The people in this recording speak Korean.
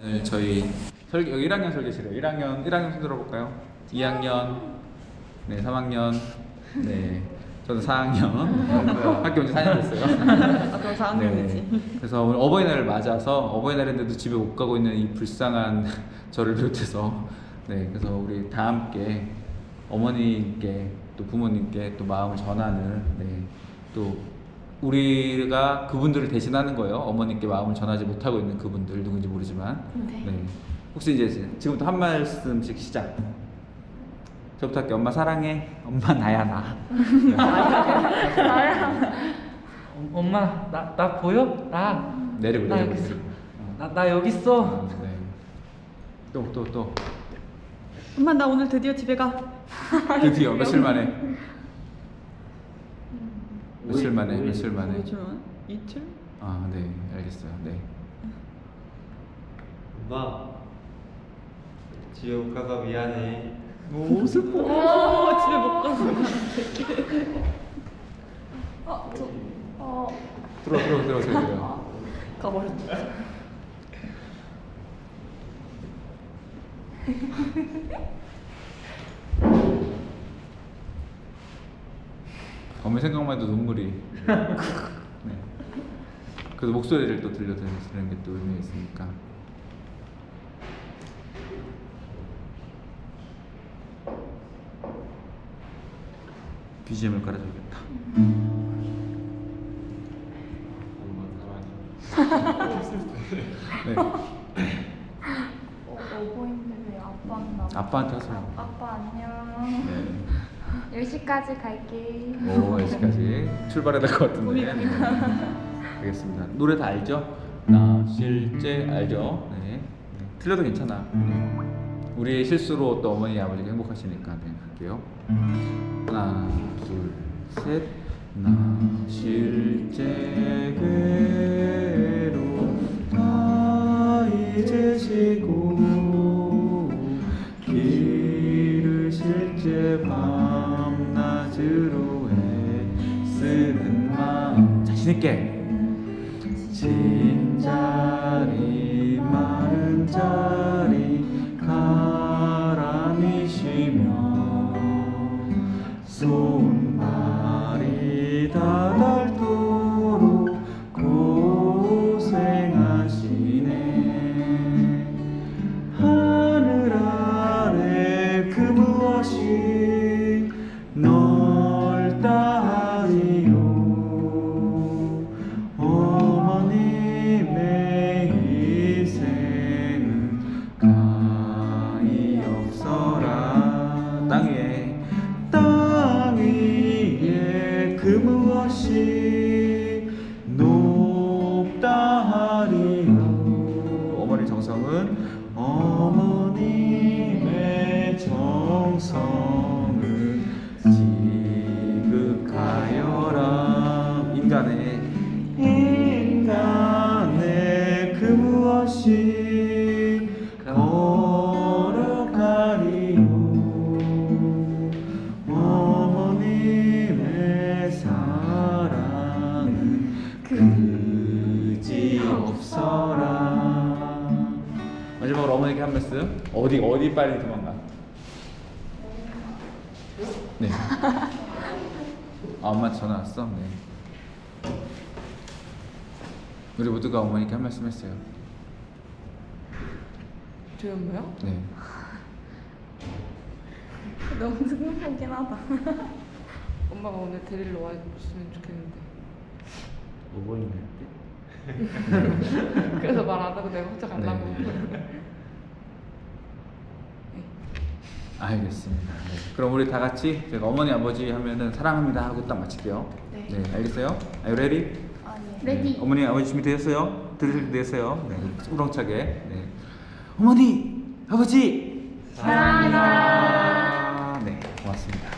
오늘 저희 설계 여기 1학년 설계실에 1학년 1학년 손 들어볼까요? 2학년 네 3학년 네 저도 4학년 학교 온지 4년 됐어요. 아, 그럼 4학년이지. 네. 그래서 오늘 어버이날을 맞아서 어버이날인데도 집에 못 가고 있는 이 불쌍한 저를 비롯해서 네 그래서 우리 다 함께 어머니께 또 부모님께 또 마음을 전하는 네 또 우리가 그분들을 대신하는 거예요. 어머니께 마음을 전하지 못하고 있는 그분들 누군지 모르지만 네. 혹시 이제 지금부터 한 말씀씩 시작. 저부터 할게요. 엄마 사랑해. 엄마 나야 나. 어, 엄마 나 나 보여? 나 내리고 나 내리고 여기 있어. 내리고. 나, 나 여기 있어. 어, 네. 또 또 또. 엄마 나 오늘 드디어 집에 가. 드디어 며칠 만에. 며칠 만에 며칠 만에. 며칠 만에? 이틀? 아, 네. 알겠어요. 네. 엄마 집에 못 가서 미안해 오, 슬퍼. 오, 집에 못 가서. 어, 저, 어, 들어 들어 들어 들어. 가버렸다. 어머니 생각만 해도 눈물이. 네. 그래도 목소리를 또 들려드리는 게 또 의미가 있으니까. BGM을 깔아줘야겠다. 네. 어, 어버이인데 왜 아빠 안 나와? 아빠한테 하세요. 아빠 안녕. 네. 10시까지 갈게. 오, 10시까지 출발해야 될 것 같은데. 네. 알겠습니다. 노래 다 알죠? 나 실제 알죠? 네. 네. 틀려도 괜찮아. 네. 우리의 실수로 또 어머니 아버지가 행복하시니까 네, 할게요. 하나, 둘, 셋. 나 실제 괴로 다 지고 길 을 실제 밤낮으로 애쓰는 마음? 자신 있게. 진 자리 마른 자 정성을 지극하여라. 인간의 인간의 그 무엇이 마지막으로 어머니께 한 말씀. 어디 어디 빨리 도망가 네 아, 엄마한테 전화 왔어? 네 우리 모두가 어머니께 한 말씀 했어요 저희 엄마요? 네 너무 슬프긴 하다. 엄마가 오늘 데리러 와줬으면 좋겠는데. 어버이날 그래서 말 안 하고 내가 혼자 가려고. 네. 알겠습니다. 네. 그럼 우리 다 같이 제가 어머니 아버지 하면은 사랑합니다 하고 딱 마칠게요. 네. 알겠어요? Are you ready? 아, 네. 레디. 어머니 아버지 준비 되셨어요? 들으실 때 되셨어요? 네. 우렁차게. 네. 어머니 아버지 사랑합니다. 네 고맙습니다.